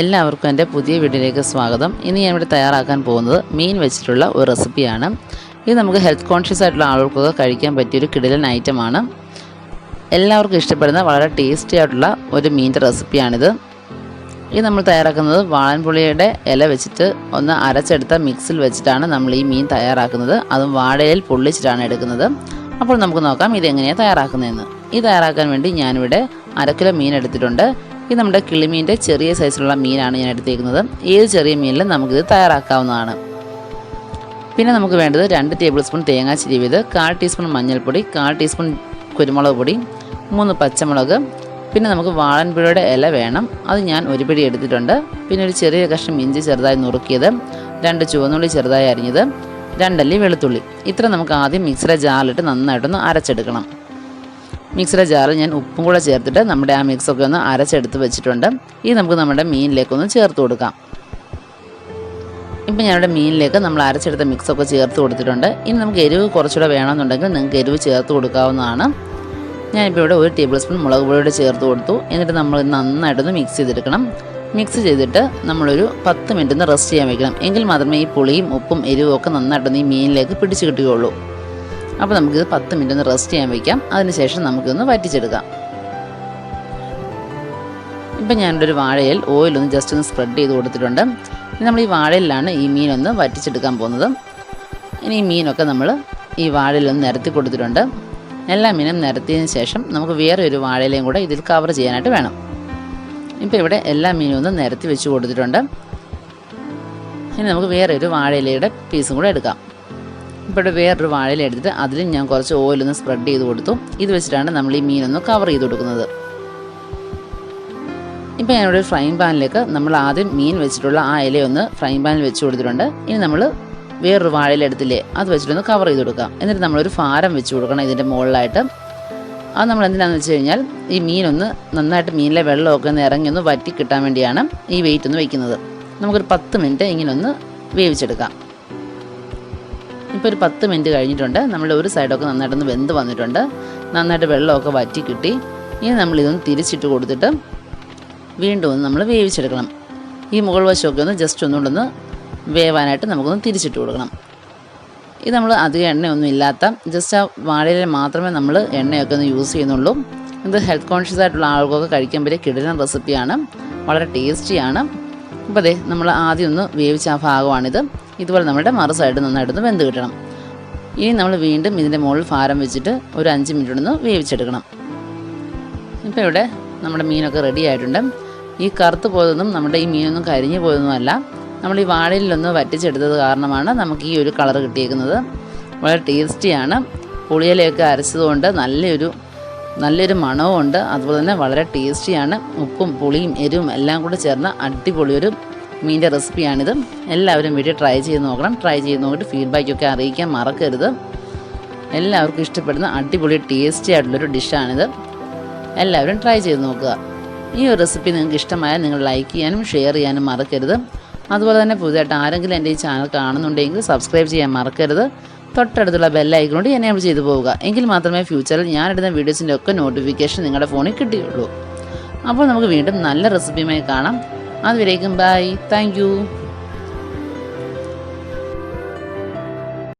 എല്ലാവർക്കും എന്റെ പുതിയ വീഡിയോയിലേക്ക് സ്വാഗതം. ഇനി ഞാൻ ഇവിടെ തയ്യാറാക്കാൻ പോകുന്നത് മീൻ വെച്ചിട്ടുള്ള ഒരു റെസിപ്പിയാണ്. ഇത് നമുക്ക് ഹെൽത്ത് കോൺഷ്യസ് ആയിട്ടുള്ള ആളുകൾക്കൊക്കെ കഴിക്കാൻ പറ്റിയൊരു കിടിലൻ ഐറ്റമാണ് എല്ലാവർക്കും ഇഷ്ടപ്പെടുന്ന വളരെ ടേസ്റ്റി ആയിട്ടുള്ള ഒരു മീനിന്റെ റെസിപ്പിയാണിത്. ഇത് നമ്മൾ തയ്യാറാക്കുന്നത് വാഴൻപുളിയുടെ ഇല വെച്ചിട്ട് ഒന്ന് അരച്ചെടുത്ത മിക്സിൽ വെച്ചിട്ടാണ് നമ്മൾ ഈ മീൻ തയ്യാറാക്കുന്നത്. അതും വാഴയിൽ പൊള്ളിച്ചിട്ടാണ് എടുക്കുന്നത്. അപ്പോൾ നമുക്ക് നോക്കാം ഇത് എങ്ങനെയാണ് തയ്യാറാക്കുന്നതെന്ന്. ഇത് തയ്യാറാക്കാൻ വേണ്ടി ഞാനിവിടെ അര കിലോ മീൻ എടുത്തിട്ടുണ്ട്. ഇത് നമ്മുടെ കിളിമീന്റെ ചെറിയ സൈസിലുള്ള മീനാണ് ഞാൻ എടുത്തേക്കുന്നത്. ഏത് ചെറിയ മീനിലും നമുക്കിത് തയ്യാറാക്കാവുന്നതാണ്. പിന്നെ നമുക്ക് വേണ്ടത് രണ്ട് ടേബിൾ സ്പൂൺ തേങ്ങാ ചിരിവിത് കാൽ ടീസ്പൂൺ മഞ്ഞൾപ്പൊടി കാൽ ടീസ്പൂൺ കുരുമുളക് പൊടി മൂന്ന് പച്ചമുളക്. പിന്നെ നമുക്ക് വാളൻപുഴയുടെ ഇല വേണം. അത് ഞാൻ ഒരു പിടി എടുത്തിട്ടുണ്ട്. പിന്നെ ഒരു ചെറിയ കഷ്ണം ഇഞ്ചി ചെറുതായി നുറുക്കിയത് രണ്ട് ചുവന്നുള്ളി ചെറുതായി അരിഞ്ഞത് രണ്ടല്ലി വെളുത്തുള്ളി. ഇത്ര നമുക്ക് ആദ്യം മിക്സിയുടെ ജാറിലിട്ട് നന്നായിട്ടൊന്ന് അരച്ചെടുക്കണം. മിക്സിയുടെ ജാറിൽ ഞാൻ ഉപ്പും കൂടെ ചേർത്തിട്ട് നമ്മുടെ ആ മിക്സൊക്കെ ഒന്ന് അരച്ചെടുത്ത് വെച്ചിട്ടുണ്ട്. ഇത് നമുക്ക് നമ്മുടെ മീനിലേക്കൊന്ന് ചേർത്ത് കൊടുക്കാം. ഇപ്പം ഞാനിവിടെ മീനിലേക്ക് നമ്മൾ അരച്ചെടുത്ത മിക്സൊക്കെ ചേർത്ത് കൊടുത്തിട്ടുണ്ട്. ഇനി നമുക്ക് എരിവ് കുറച്ചുകൂടെ വേണമെന്നുണ്ടെങ്കിൽ നിങ്ങൾക്ക് എരിവ് ചേർത്ത് കൊടുക്കാവുന്നതാണ്. ഞാനിപ്പോൾ ഇവിടെ ഒരു ടേബിൾ സ്പൂൺ മുളക് പൊടിയുടെ ചേർത്ത് കൊടുത്തു. എന്നിട്ട് നമ്മൾ നന്നായിട്ടൊന്ന് മിക്സ് ചെയ്തെടുക്കണം. മിക്സ് ചെയ്തിട്ട് നമ്മളൊരു പത്ത് മിനിറ്റ് ഒന്ന് റെസ്റ്റ് ചെയ്യാൻ വെക്കണം. എങ്കിൽ മാത്രമേ ഈ പുളിയും ഉപ്പും എരിവും ഒക്കെ നന്നായിട്ടൊന്ന് ഈ മീനിലേക്ക് പിടിച്ച് കിട്ടുകയുള്ളൂ. അപ്പോൾ നമുക്കിത് പത്ത് മിനിറ്റ് ഒന്ന് റെസ്റ്റ് ചെയ്യാൻ വയ്ക്കാം അതിനുശേഷം നമുക്കിതൊന്ന് വറ്റിച്ചെടുക്കാം. ഇപ്പം ഞാനിവിടെ ഒരു വാഴയിൽ ഓയിലൊന്ന് ജസ്റ്റ് ഒന്ന് സ്പ്രെഡ് ചെയ്ത് കൊടുത്തിട്ടുണ്ട്. നമ്മൾ ഈ വാഴയിലാണ് ഈ മീനൊന്ന് വറ്റിച്ചെടുക്കാൻ പോകുന്നത്. ഇനി ഈ മീനൊക്കെ നമ്മൾ ഈ വാഴയിലൊന്ന് നിരത്തി കൊടുത്തിട്ടുണ്ട്. എല്ലാ മീനും നിരത്തിയതിന് ശേഷം നമുക്ക് വേറെ ഒരു വാഴയിലയും കൂടെ ഇതിൽ കവർ ചെയ്യാനായിട്ട് വേണം. ഇപ്പോൾ ഇവിടെ എല്ലാ മീനും ഒന്ന് നിരത്തി വെച്ച് കൊടുത്തിട്ടുണ്ട്. ഇനി നമുക്ക് വേറെ ഒരു വാഴയിലയുടെ പീസും കൂടെ എടുക്കാം. ഇവിടെ വേറൊരു വാഴയിൽ എടുത്തിട്ട് അതിലും ഞാൻ കുറച്ച് ഓയിലൊന്ന് സ്പ്രെഡ് ചെയ്ത് കൊടുത്തു. ഇത് വെച്ചിട്ടാണ് നമ്മൾ ഈ മീനൊന്ന് കവർ ചെയ്ത് കൊടുക്കുന്നത്. ഇപ്പോൾ ഞാനിവിടെ ഒരു ഫ്രൈങ് പാനിലേക്ക് നമ്മൾ ആദ്യം മീൻ വെച്ചിട്ടുള്ള ആ ഇലയൊന്ന് ഫ്രൈ പാനിൽ വെച്ച് കൊടുത്തിട്ടുണ്ട്. ഇനി നമ്മൾ വേറൊരു വാഴയിൽ എടുത്തില്ലേ അത് വെച്ചിട്ടൊന്ന് കവർ ചെയ്ത് കൊടുക്കാം. എന്നിട്ട് നമ്മളൊരു ഫാരം വെച്ച് കൊടുക്കണം ഇതിന്റെ മുകളിലായിട്ട്. അത് നമ്മൾ എന്തിനാണെന്ന് വെച്ച് കഴിഞ്ഞാൽ ഈ മീനൊന്ന് നന്നായിട്ട് മീനിലെ വെള്ളമൊക്കെ ഒന്ന് ഇറങ്ങി ഒന്ന് വറ്റി കിട്ടാൻ വേണ്ടിയാണ് ഈ വെയിറ്റ് ഒന്ന് വയ്ക്കുന്നത് നമുക്കൊരു പത്ത് മിനിറ്റ് ഇങ്ങനെ ഒന്ന് വേവിച്ചെടുക്കാം. ഇപ്പോൾ ഒരു പത്ത് മിനിറ്റ് കഴിഞ്ഞിട്ടുണ്ട്. നമ്മൾ ഒരു സൈഡൊക്കെ നന്നായിട്ടൊന്ന് വെന്ത് വന്നിട്ടുണ്ട്. നന്നായിട്ട് വെള്ളമൊക്കെ വറ്റി കിട്ടി. ഇനി നമ്മളിതൊന്ന് തിരിച്ചിട്ട് കൊടുത്തിട്ട് വീണ്ടും ഒന്ന് നമ്മൾ വേവിച്ചെടുക്കണം. ഈ മുകൾ വശമൊക്കെ ഒന്ന് ജസ്റ്റ് ഒന്നുകൊണ്ടൊന്ന് വേവാനായിട്ട് നമുക്കൊന്ന് തിരിച്ചിട്ട് കൊടുക്കണം. ഇത് നമ്മൾ അധികം എണ്ണയൊന്നും ഇല്ലാത്ത ജസ്റ്റ് ആ വാഴയിൽ മാത്രമേ നമ്മൾ എണ്ണയൊക്കെ ഒന്ന് യൂസ് ചെയ്യുന്നുള്ളൂ. ഇത് ഹെൽത്ത് കോൺഷ്യസ് ആയിട്ടുള്ള ആൾക്കൊക്കെ കഴിക്കാൻ പറ്റിയ കിടിലൻ റെസിപ്പിയാണ് വളരെ ടേസ്റ്റിയാണ് അപ്പോൾ അതെ നമ്മൾ ആദ്യം ഒന്ന് വേവിച്ച ആ ഭാഗമാണിത്. ഇതുപോലെ നമ്മുടെ മറു സൈഡ് നന്നായിട്ടൊന്ന് വെന്ത് കിട്ടണം. ഇനി നമ്മൾ വീണ്ടും ഇതിന്റെ മുകളിൽ ഫാരം വെച്ചിട്ട് ഒരു അഞ്ച് മിനിറ്റ് ഒന്ന് വേവിച്ചെടുക്കണം. ഇപ്പോൾ ഇവിടെ നമ്മുടെ മീനൊക്കെ റെഡി ആയിട്ടുണ്ട്. ഈ കറുത്ത് പോയതൊന്നും നമ്മുടെ ഈ മീനൊന്നും കരിഞ്ഞു പോയതൊന്നുമല്ല. നമ്മൾ ഈ വാഴയിലൊന്ന് വറ്റിച്ചെടുത്തത് കാരണമാണ് നമുക്ക് ഈ ഒരു കളർ കിട്ടിയേക്കുന്നത്. വളരെ ടേസ്റ്റിയാണ് പുളിയിലയൊക്കെ അരച്ചതുകൊണ്ട് നല്ലൊരു നല്ലൊരു മണവും ഉണ്ട് അതുപോലെ തന്നെ വളരെ ടേസ്റ്റിയാണ് ഉപ്പും പുളിയും എരിവും എല്ലാം കൂടെ ചേർന്ന അടിപൊളി ഒരു മീന്റെ റെസിപ്പിയാണിത്. എല്ലാവരും വീട്ടിൽ ട്രൈ ചെയ്ത് നോക്കണം. ട്രൈ ചെയ്ത് നോക്കിയിട്ട് ഫീഡ്ബാക്കൊക്കെ അറിയിക്കാൻ മറക്കരുത്. എല്ലാവർക്കും ഇഷ്ടപ്പെടുന്ന അടിപൊളി ടേസ്റ്റി ആയിട്ടുള്ളൊരു ഡിഷാണിത് എല്ലാവരും ട്രൈ ചെയ്ത് നോക്കുക. ഈ ഒരു റെസിപ്പി നിങ്ങൾക്ക് ഇഷ്ടമായാൽ നിങ്ങൾ ലൈക്ക് ചെയ്യാനും ഷെയർ ചെയ്യാനും മറക്കരുത്. അതുപോലെ തന്നെ പുതിയതായിട്ട് ആരെങ്കിലും എന്റെ ഈ ചാനൽ കാണുന്നുണ്ടെങ്കിൽ സബ്സ്ക്രൈബ് ചെയ്യാൻ മറക്കരുത്. തൊട്ടടുത്തുള്ള ബെല്ലൈക്കണോട് എനേബിൾ ചെയ്തു പോവുക. എങ്കിൽ മാത്രമേ ഫ്യൂച്ചറിൽ ഞാനിടുന്ന വീഡിയോസിന്റെ ഒക്കെ നോട്ടിഫിക്കേഷൻ നിങ്ങളുടെ ഫോണിൽ കിട്ടിയുള്ളൂ. അപ്പോൾ നമുക്ക് വീണ്ടും നല്ല റെസിപ്പിയുമായി കാണാം. അതുവരേക്കും ബൈ താങ്ക്